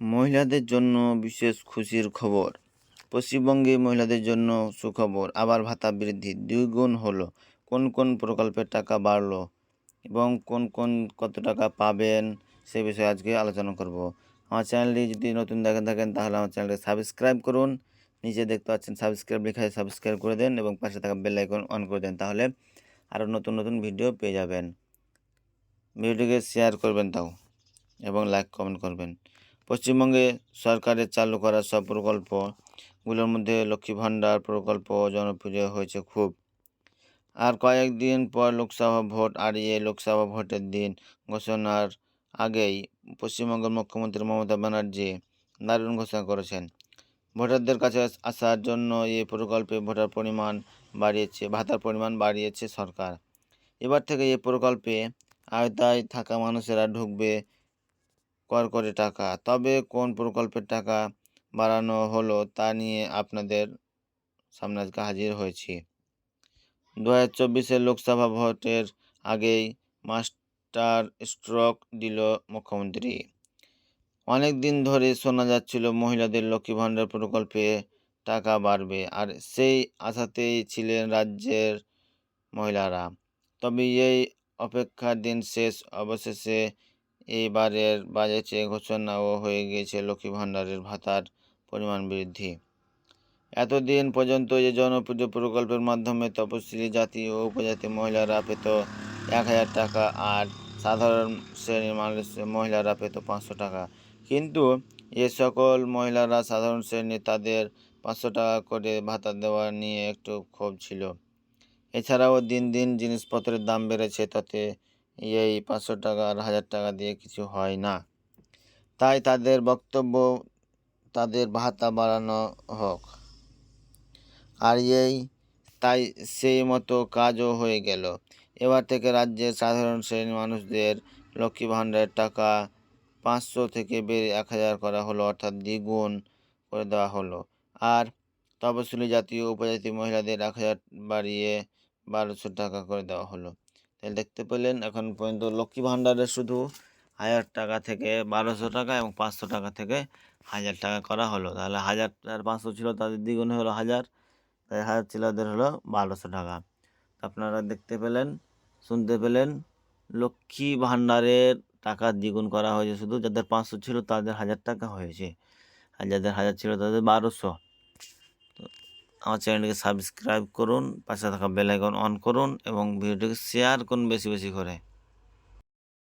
মহিলাদের জন্য বিশেষ খুশির খবর। পশ্চিমবঙ্গে মহিলাদের জন্য সুখবর, আবার ভাতা বৃদ্ধি, দ্বিগুণ হলো। কোন কোন প্রকল্পের টাকা বাড়লো এবং কোন কোন কত টাকা পাবেন সে বিষয়ে আজকে আলোচনা করব। আমার চ্যানেলটি যদি নতুন দেখে থাকেন, তাহলে আমার চ্যানেলটি সাবস্ক্রাইব করুন। নিচে দেখতে পাচ্ছেন সাবস্ক্রাইব লেখা সাবস্ক্রাইব করে দেন এবং পাশে থাকা বেল আইকন অন করে দেন, তাহলে আরও নতুন নতুন ভিডিও পেয়ে যাবেন। ভিডিওটিকে শেয়ার করবেন তাও এবং লাইক, কমেন্ট করবেন। পশ্চিমবঙ্গে সরকারের চালু করা সব প্রকল্পগুলোর মধ্যে লক্ষ্মী ভাণ্ডার প্রকল্প, জনপ্রিয় হয়েছে খুব। আর কয়েকদিন পর লোকসভা ভোট আর এই লোকসভা ভোটের দিন ঘোষণার আগেই পশ্চিমবঙ্গের মুখ্যমন্ত্রী মমতা ব্যানার্জি দারুণ ঘোষণা করেছেন। ভোটারদের কাছে আসার জন্য এই প্রকল্পে ভোটার পরিমাণ বাড়িয়েছে, ভাতার পরিমাণ বাড়িয়েছে সরকার। এবার থেকে এই প্রকল্পে আওতায় থাকা মানুষেরা ঢুকবে কর করে টাকা। তবে কোন প্রকল্পের টাকা বাড়ানো হলো তা নিয়ে আপনাদের সামনে আজকে হাজির হয়েছি। দু হাজার চব্বিশের লোকসভা ভোটের আগেই মাস্টার স্ট্রোক দিল মুখ্যমন্ত্রী। অনেক দিন ধরে শোনা যাচ্ছিল মহিলাদের লক্ষ্মী ভাণ্ডার প্রকল্পে টাকা বাড়বে, আর সেই আশাতেই ছিলেন রাজ্যের মহিলারা। তবে এই অপেক্ষার দিন শেষ, অবশেষে এইবারের বাজেটে ঘোষণাও হয়ে গিয়েছে লক্ষ্মী ভাণ্ডারের ভাতার পরিমাণ বৃদ্ধি। এতদিন পর্যন্ত যে জনপ্রিয় প্রকল্পের মাধ্যমে তপশিলি জাতি ও উপজাতি মহিলারা পেত এক হাজার টাকা আর সাধারণ শ্রেণির মানুষ মহিলারা পেত পাঁচশো টাকা। কিন্তু এ সকল মহিলারা সাধারণ শ্রেণি তাদের পাঁচশো টাকা করে ভাতা দেওয়া নিয়ে একটু ক্ষোভ ছিল। এছাড়াও দিন দিন জিনিসপত্রের দাম বেড়েছে, তাতে এই পাঁচশো টাকা আর হাজার টাকা দিয়ে কিছু হয় না। তাই তাদের বক্তব্য তাদের ভাতা বাড়ানো হোক। আর এই তাই সেই মতো কাজও হয়ে গেল। এবার থেকে রাজ্যের সাধারণ শ্রেণির মানুষদের লক্ষ্মী ভাণ্ডারের টাকা পাঁচশো থেকে বেড়ে এক হাজার করা হলো, অর্থাৎ দ্বিগুণ করে দেওয়া হলো। আর তপশিলি জাতীয় উপজাতি মহিলাদের এক হাজার বাড়িয়ে বারোশো টাকা করে দেওয়া হলো। তাহলে দেখতে পেলেন এখন পর্যন্ত লক্ষ্মী ভাণ্ডারের শুধু হাজার টাকা থেকে বারোশো টাকা এবং পাঁচশো টাকা থেকে হাজার টাকা করা হলো। তাহলে হাজার আর পাঁচশো ছিল, তাদের দ্বিগুণ হলো হাজার, তাই হাজার ছেলেদের হলো বারোশো টাকা। আপনারা দেখতে পেলেন, শুনতে পেলেন, লক্ষ্মী ভাণ্ডারের টাকা দ্বিগুণ করা হয়েছে শুধু, যাদের পাঁচশো ছিল তাদের হাজার টাকা হয়েছে। আর যাদের হাজার ছিল তাদের বারোশো। আমার চ্যানেলটিকে সাবস্ক্রাইব করুন, পাশে থাকা বেল আইকন অন করুন এবং ভিডিওটিকে শেয়ার করুন বেশি বেশি করে।